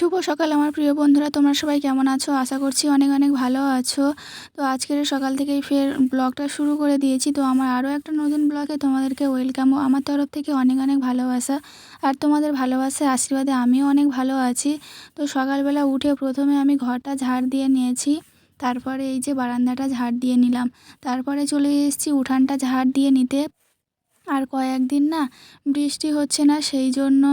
শুভ সকাল আমার প্রিয় বন্ধুরা, তোমরা সবাই কেমন আছো? আশা করছি অনেক অনেক ভালো আছো। তো আজকের সকাল থেকেই ফের ব্লগটা শুরু করে দিয়েছি। তো আমার আরও একটা নতুন ব্লগে তোমাদেরকে ওয়েলকাম আমার তরফ থেকে অনেক অনেক ভালোবাসা। আর তোমাদের ভালোবাসা আশীর্বাদে আমিও অনেক ভালো আছি। তো সকালবেলা উঠে প্রথমে আমি ঘরটা ঝাড় দিয়ে নিয়েছি। তারপরে এই যে বারান্দাটা ঝাড় দিয়ে নিলাম। তারপরে চলে এসেছি উঠানটা ঝাড় দিয়ে নিতে। আর কয়েকদিন না বৃষ্টি হচ্ছে না, সেই জন্য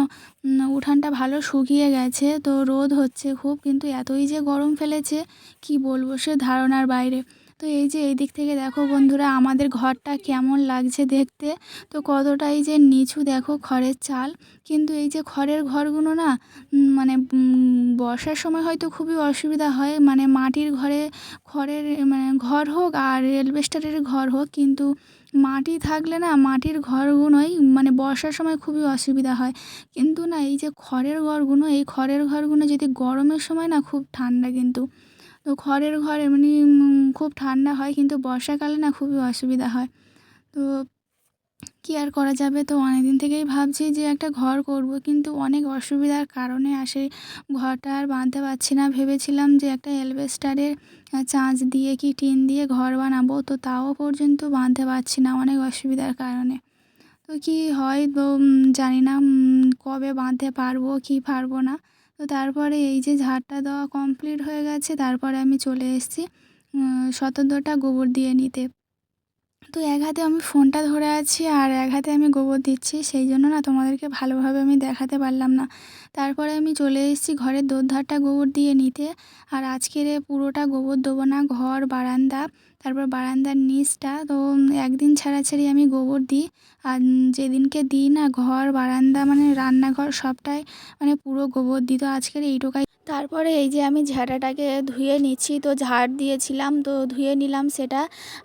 উঠানটা ভালো শুকিয়ে গেছে, তো রোদ হচ্ছে খুব, কিন্তু এতই যে গরম ফেলেছে, কি বলব সে ধারণার বাইরে। তো এই যে এই দিক থেকে দেখো বন্ধুরা, আমাদের ঘরটা কেমন লাগছে দেখতে, তো কতটাই যে নিচু দেখো খড়ের চাল, কিন্তু এই যে খড়ের ঘরগুলো না মানে বর্ষার সময় হয়তো খুবই অসুবিধা হয় মানে মাটির ঘরে খড়ের মানে ঘর হোক আর এলবেস্টারের ঘর হোক, কিন্তু মাটি থাকলে না মাটির ঘরগুলোই মানে বর্ষার সময় খুবই অসুবিধা হয়। কিন্তু না এই যে খড়ের ঘরগুলো, এই খড়ের ঘরগুলো যদি গরমের সময় না খুব ঠান্ডা কিন্তু, তো খড়ের ঘর এমনি খুব ঠান্ডা হয়, কিন্তু বর্ষাকালে না খুবই অসুবিধা হয়। তো কী আর করা যাবে? তো অনেক দিন থেকেই ভাবছি যে একটা ঘর করব, কিন্তু অনেক অসুবিধার কারণে আসে ঘরটা আর বাঁধতে পারছি না। ভেবেছিলাম যে একটা অ্যালবেস্টারের চাঁচ দিয়ে কি টিন দিয়ে ঘর বানাবো, তো তাও পর্যন্ত বাঁধতে পারছি না অনেক অসুবিধার কারণে। তো কি হয় জানি না কবে বাঁধতে পারব, কি পারব না। তো তারপরে এই যে ঝাড়টা দেওয়া কমপ্লিট হয়ে গেছে, তারপরে আমি চলে এসেছি সতর্কটা গোবর দিয়ে নিতে। তো এক হাতে আমি ফোনটা ধরে আছি আর এক হাতে আমি গোবর দিচ্ছি, সেই জন্য না তোমাদেরকে ভালোভাবে আমি দেখাতে পারলাম না। তারপরে আমি চলে এসেছি ঘরের দোরধারটা গোবর দিয়ে নিতে আর আজকের পুরোটা গোবর দেবো না, ঘর, বারান্দা, তারপর বারান্দার নিচটা। তো একদিন ছাড়া ছাড়ি আমি গোবর দিই আর যেদিনকে দিই না, ঘর, বারান্দা মানে রান্নাঘর সবটাই মানে পুরো গোবর দিই। তো আজকের এইটুকাই তারপরে এই যে আমি ঝাঁটাটাকে ধুয়ে নিচ্ছি, তো ঝাড় দিয়েছিলাম, তো ধুয়ে নিলাম সেটা।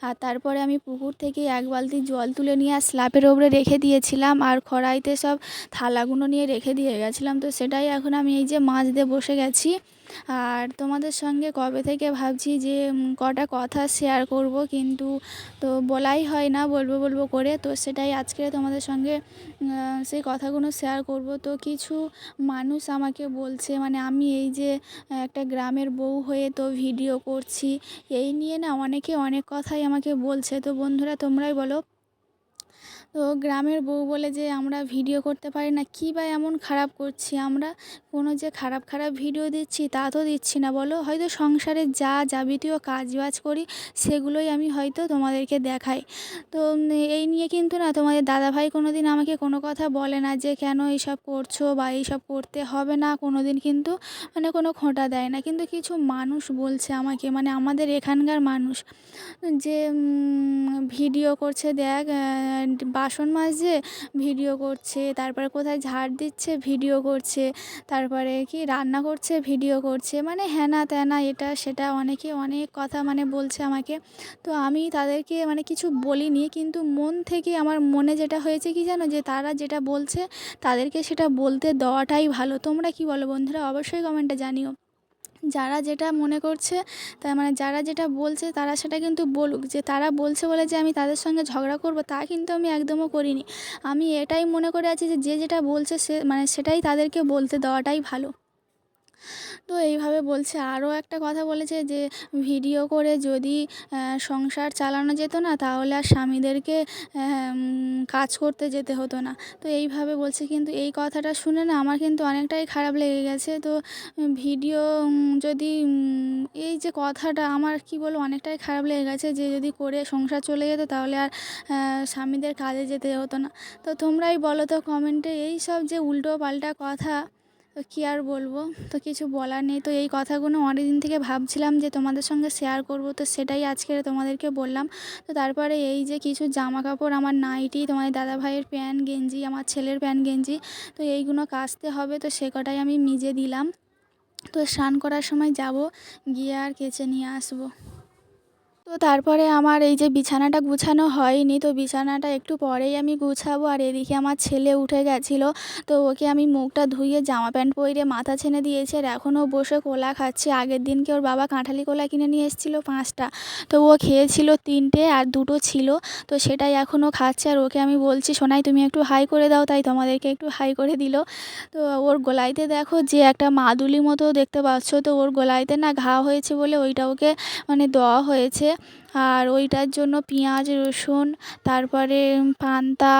আর তারপরে আমি পুকুর থেকে এক বালতি জল তুলে নিয়ে আর স্ল্যাপের ওপরে রেখে দিয়েছিলাম, আর খড়াইতে সব থালাগুলো নিয়ে রেখে দিয়ে গেছিলাম, তো সেটাই এখন আমি এই যে মাছ দিয়ে বসে গেছি। আর তোমাদের সঙ্গে কবে থেকে ভাবছি যে কটা কথা শেয়ার করব কিন্তু তো বলাই হয় না, বলব বলব করে। তো সেটাই আজকে তোমাদের সঙ্গে সেই কথাগুলো শেয়ার করব। তো কিছু মানুষ আমাকে বলছে মানে আমি এই যে, একটা গ্রামের বউ হয়ে তো ভিডিও করছি, এই নিয়ে না অনেকে অনেক কথাই আমাকে বলছে। তো বন্ধুরা তোমরাই বলো তো গ্রামের বউ বলে যে আমরা ভিডিও করতে পারি না। কী বা এমন খারাপ করছি আমরা? কোনো যে খারাপ খারাপ ভিডিও দিচ্ছি তা তো দিচ্ছি না। বলো হয়তো সংসারে যা যাবতীয় কাজ বাজ করি সেগুলোই আমি হয়তো তোমাদেরকে দেখাই। তো এই নিয়ে কিন্তু না তোমাদের দাদাভাই কোনো দিন আমাকে কোনো কথা বলে না যে কেন এইসব করছ বা এইসব করতে হবে না? কোনো দিন কিন্তু মানে কোনো খোঁটা দেয় না। কিন্তু কিছু মানুষ বলছে আমাকে মানে আমাদের এখানকার মানুষ যে ভিডিও করছে দেখ আহ, বাসন মাজছে ভিডিও করছে, তারপরে কোথায় ঝাড় দিচ্ছে ভিডিও করছে, তারপরে কি রান্না করছে ভিডিও করছে মানে হ্যানা ত্যানা এটা সেটা অনেকে অনেক কথা মানে বলছে আমাকে। তো আমি তাদেরকে মানে কিছু বলিনি, কিন্তু মন থেকে আমার মনে যেটা হয়েছে কি জানো, যে তারা যেটা বলছে তাদেরকে সেটা বলতে দেওয়াটাই ভালো। তোমরা কি বলো বন্ধুরা? অবশ্যই কমেন্টে জানিও। যারা যেটা মনে করছে তার মানে যারা যেটা বলছে তারা সেটা কিন্তু বলুক। যে তারা বলছে বলে যে আমি তাদের সঙ্গে ঝগড়া করব, তা কিন্তু আমি একদমও করিনি। আমি এটাই মনে করে আছি যে যে যেটা বলছে সে মানে সেটাই তাদেরকে বলতে দেওয়াটাই ভালো। তো এইভাবে বলছে। আরও একটা কথা বলেছে যে, ভিডিও করে যদি সংসার চালানো যেত না, তাহলে আর স্বামীদেরকে কাজ করতে যেতে হতো না। তো এইভাবে বলছে। কিন্তু এই কথাটা শুনে না আমার কিন্তু অনেকটাই খারাপ লেগে গেছে। তো ভিডিও যদি এই যে কথাটা আমার কি বলব, অনেকটাই খারাপ লেগে গেছে যে, যদি করে সংসার চলে যেত, তাহলে আর স্বামীদের কাজে যেতে হতো না। তো তোমরাই বলো তো কমেন্টে এই সব যে উল্টো পাল্টা কথা তো কী আর বলব? তো কিছু বলার নেই। তো এই কথাগুলো অনেক দিন থেকে ভাবছিলাম যে তোমাদের সঙ্গে শেয়ার করব। তো সেটাই আজকে তোমাদেরকে বললাম। তো তারপরে এই যে কিছু জামা কাপড় আমার নাইটি, তোমাদের দাদা ভাইয়ের প্যান্ট গেঞ্জি, আমার ছেলের প্যান্ট গেঞ্জি, তো এইগুলো কাচতে হবে। তো সে কটাই আমি মিজে দিলাম। তো স্নান করার সময় যাব, গিয়ে আর কেচে নিয়ে আসব। তো তারপরে আমার এই যে বিছানাটা গুছানো হয়নি, তো বিছানাটা একটু পরেই আমি গুছাবো। আর এদিকে আমার ছেলে উঠে গেছিল, তো ওকে আমি মুখটা ধুইয়ে জামা প্যান্ট পরে মাথা ছেনে দিয়েছি। আর এখনও বসে কোলা খাচ্ছে। আগের দিনকে ওর বাবা কাঁঠালি কোলা কিনে নিয়ে এসেছিল পাঁচটা। তো ও খেয়েছিল তিনটে আর দুটো ছিল, তো সেটাই এখনও খাচ্ছে। আর ওকে আমি বলছি, সোনাই, তুমি একটু হাই করে দাও। তাই তোমাদেরকে একটু হাই করে দিল। তো ওর গলাইতে দেখো যে একটা মাদুলি মতো দেখতে পাচ্ছ। তো ওর গলাইতে না ঘা হয়েছে বলে ওইটা ওকে মানে দেওয়া হয়েছে। আর ওইটার জন্য পেঁয়াজ, রসুন, তারপরে পান্তা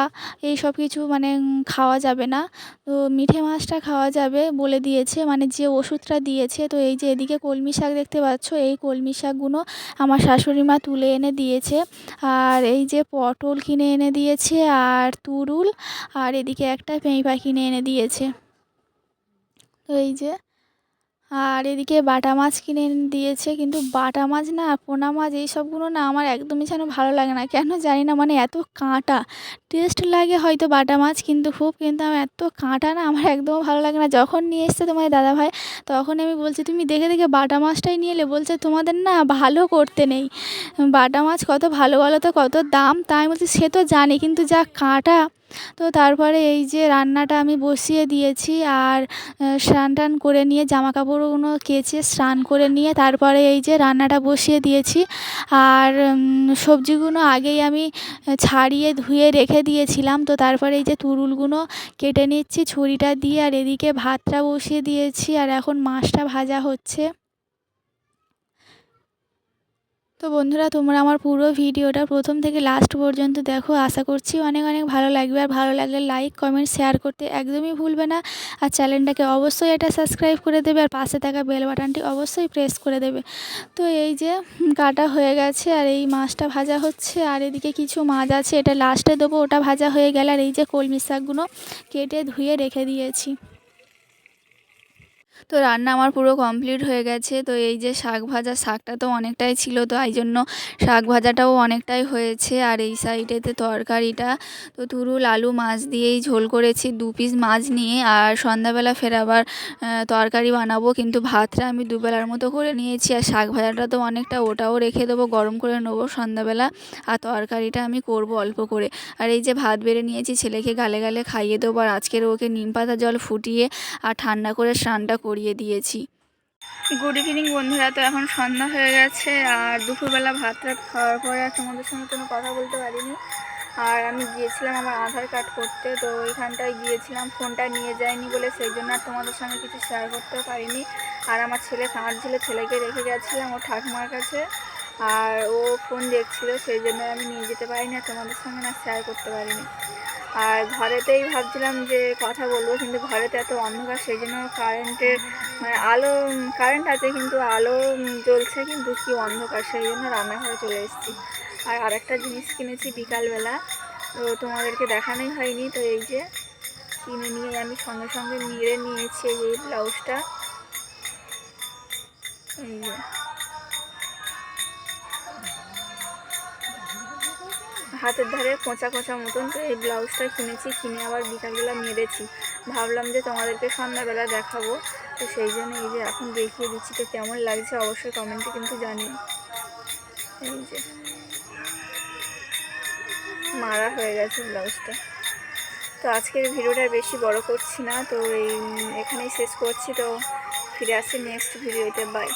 এই সব কিছু মানে খাওয়া যাবে না। তো মিঠে মাছটা খাওয়া যাবে বলে দিয়েছে। মানে যে ওষুধটা দিয়েছে, তো এই যে এদিকে কলমি শাক দেখতে পাচ্ছ, এই কলমি শাকগুলো আমার শাশুড়ি মা তুলে এনে দিয়েছে। আর এই যে পটল কিনে এনে দিয়েছে আর তুরুল, আর এদিকে একটা পেঁপা কিনে এনে দিয়েছে। তো এই যে আর এদিকে বাটা মাছ কিনে দিয়েছে, কিন্তু বাটা মাছ না, পোনা মাছ এই সবগুলো না আমার একদমই যেন ভালো লাগে না। কেন জানি না মানে এত কাঁটা। টেস্ট লাগে হয়তো বাটা মাছ, কিন্তু খুব কিন্তু আমার এত কাঁটা না, আমার একদমও ভালো লাগে না। যখন নিয়ে এসছে তোমার দাদাভাই, তখন আমি বলছি, তুমি দেখে দেখে বাটা মাছটাই নিয়ে এলে। বলছে, তোমাদের না ভালো করতে নেই। বাটা মাছ কত ভালো বলো তো, কত দাম? তাই বলছি, সে তো জানি, কিন্তু যা কাঁটা তো তারপরে এই যে রান্নাটা আমি বসিয়ে দিয়েছি আর স্নান টান করে নিয়ে জামা কাপড়গুলো কেচে স্নান করে নিয়ে তারপরে এই যে রান্নাটা বসিয়ে দিয়েছি। আর সবজিগুলো আগেই আমি ছাড়িয়ে ধুয়ে রেখে দিয়েছিলাম। তো তারপরে এই যে তুরুলগুলো কেটে নিচ্ছি, ছুরিটা দিয়ে আর এদিকে ভাতটা বসিয়ে দিয়েছি। আর এখন মাছটা ভাজা হচ্ছে। তো বন্ধুরা, তোমরা আমার পুরো ভিডিওটা প্রথম থেকে লাস্ট পর্যন্ত দেখো। আশা করছি অনেক অনেক ভালো লাগবে। আর ভালো লাগলে লাইক কমেন্ট শেয়ার করতে একদমই ভুলবে না। আর চ্যানেলটাকে অবশ্যই এটা সাবস্ক্রাইব করে দেবে। আর পাশে থাকা বেল বাটনটি অবশ্যই প্রেস করে দেবে। তো এই যে কাটা হয়ে গেছে, আর এই মাছটা ভাজা হচ্ছে। আর এদিকে কিছু মাছ আছে, এটা লাস্টে দেবো। ওটা ভাজা হয়ে গেলে আর এই যে কলমি শাকগুলো কেটে ধুয়ে রেখে দিয়েছি। তো রান্না আমার পুরো কমপ্লিট হয়ে গেছে। তো এই যে শাক ভাজা, শাকটা তো অনেকটাই ছিল, তো এই জন্য শাক ভাজাটাও অনেকটাই হয়েছে। আর এই সাইডেতে তরকারিটা, তো তুরুল আলু মাছ দিয়েই ঝোল করেছি, দু পিস মাছ নিয়ে। আর সন্ধ্যাবেলা ফের আবার তরকারি বানাবো, কিন্তু ভাতটা আমি দুবেলার মতো করে নিয়েছি। আর শাক ভাজাটা তো অনেকটা ওটাও রেখে দেবো, গরম করে নেব সন্ধ্যাবেলা। আর তরকারিটা আমি করব অল্প করে। আর এই যে ভাত বেড়ে নিয়েছি, ছেলেকে গালে গালে খাইয়ে দেবো। আর আজকের ওকে নিম পাতা জল ফুটিয়ে, আর ঠান্ডা করে স্নানটা করিয়ে দিয়েছি। গুড ইভিনিং বন্ধুরা। তো এখন সন্ধ্যা হয়ে গেছে আর দুপুরবেলা ভাত খাওয়ার পরে আর তোমাদের সঙ্গে কোনো কথা বলতে পারিনি। আর আমি গিয়েছিলাম আমার আধার কার্ড করতে, তো ওইখানটায় গিয়েছিলাম। ফোনটা নিয়ে যায়নি বলে সেই জন্য আর তোমাদের সঙ্গে কিছু শেয়ার করতেও পারিনি। আর আমার ছেলে কাঁদছিল ছেলেকে রেখে গেছিলাম ও ঠাকুমার কাছে। আর ও ফোন দেখছিল, সেই জন্য আমি নিয়ে যেতে পারিনি আর তোমাদের সঙ্গে না শেয়ার করতে পারিনি। আর ঘরেতেই ভাবছিলাম যে কথা বলব, কিন্তু ঘরেতে এত অন্ধকার, সেই জন্য কারেন্টের মানে আলো, কারেন্ট আছে কিন্তু আলো জ্বলছে, কিন্তু কি অন্ধকার, সেই জন্য রান্নাঘরে চলে এসেছি। আর আরেকটা জিনিস কিনেছি বিকালবেলা, তো তোমাদেরকে দেখানোই হয়নি, তো এই যে কিনে নিয়ে আমি সঙ্গে সঙ্গে নিয়ে নিয়েছি এই ব্লাউজটা। এই যে। হাতের ধারে কোঁচা কোঁচা মতন তো এই ব্লাউজটা কিনেছি, কিনে আবার বিকালবেলা মেরেছি ভাবলাম যে তোমাদেরকে সন্ধ্যাবেলা দেখাবো। তো সেই জন্য এই যে এখন দেখিয়ে দিচ্ছি তো কেমন লাগছে, অবশ্যই কমেন্টে কিন্তু জানিও। এই যে। মারা হয়ে গেছে ব্লাউজটা। তো আজকের ভিডিওটা বেশি বড় করছি না, তো এই এখানেই শেষ করছি। তো ফিরে আসছি নেক্সট ভিডিওতে বাই